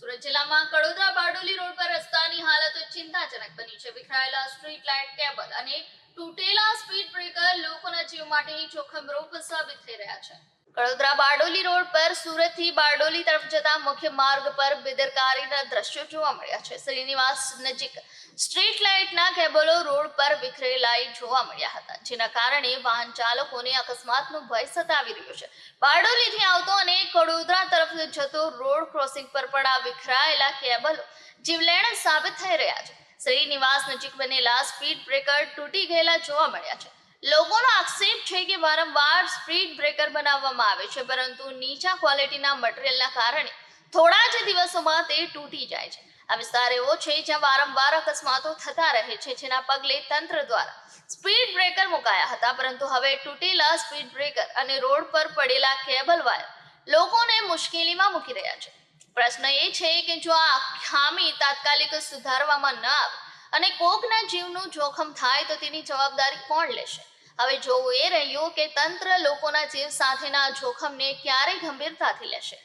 સુરત જિલ્લામાં કડોદરા બારડોલી રોડ પર રસ્તાની હાલત ચિંતાજનક બની છે. વિખરાયેલા સ્ટ્રીટ લાઇટ કેબલ અને તૂટેલા સ્પીડ બ્રેકર લોકોના જીવ માટે જોખમરૂપ સાબિત થઈ રહ્યા છે. કડોદરા બારડોલી રોડ પર સુરતથી બારડોલી તરફ જતા મુખ્ય માર્ગ પર બેદરકારીના દ્રશ્યો જોવા મળ્યા છે. શ્રીનિવાસ નજીક સ્ટ્રીટ લાઇટના કેબલો રોડ પર વિખરેલાઈ જોવા મળ્યા હતા, જેના કારણે વાહન ચાલકોને અકસ્માતનો ભય સતાવી રહ્યો છે. બારડોલીથી આવતો અને કડોદરા તરફ જતો રોડ ક્રોસિંગ પર પણ આ વિખરાયેલા કેબલો જીવલેણ સાબિત થઈ રહ્યા છે. શ્રીનિવાસ નજીક બનેલા સ્પીડ બ્રેકર તૂટી ગયેલા જોવા મળ્યા છે. લોકોનો આક્ષેપ છે કે વારંવાર સ્પીડ બ્રેકર બનાવવામાં આવે છે, પરંતુ નીચા ક્વોલિટીના મટીરિયલના કારણે થોડા જ દિવસોમાં તે તૂટી જાય છે. આ વિસ્તાર એવો છે જ્યાં વારંવાર અકસ્માતો થતા રહે છે, જેના પગલે તંત્ર દ્વારા સ્પીડ બ્રેકર મુકાયા હતા, પરંતુ હવે તૂટેલા સ્પીડ બ્રેકર અને રોડ પર પડેલા કેબલ વાયર લોકોને મુશ્કેલીમાં મૂકી રહ્યા છે. પ્રશ્ન એ છે કે જો આ ખામી તાત્કાલિક સુધારવામાં ન આવે અને કોકના જીવનું જોખમ થાય તો તેની જવાબદારી કોણ લેશે? હવે જોવું એ રહ્યું કે તંત્ર લોકોના જીવ સાથેના જોખમને ક્યારે ગંભીરતાથી લેશે?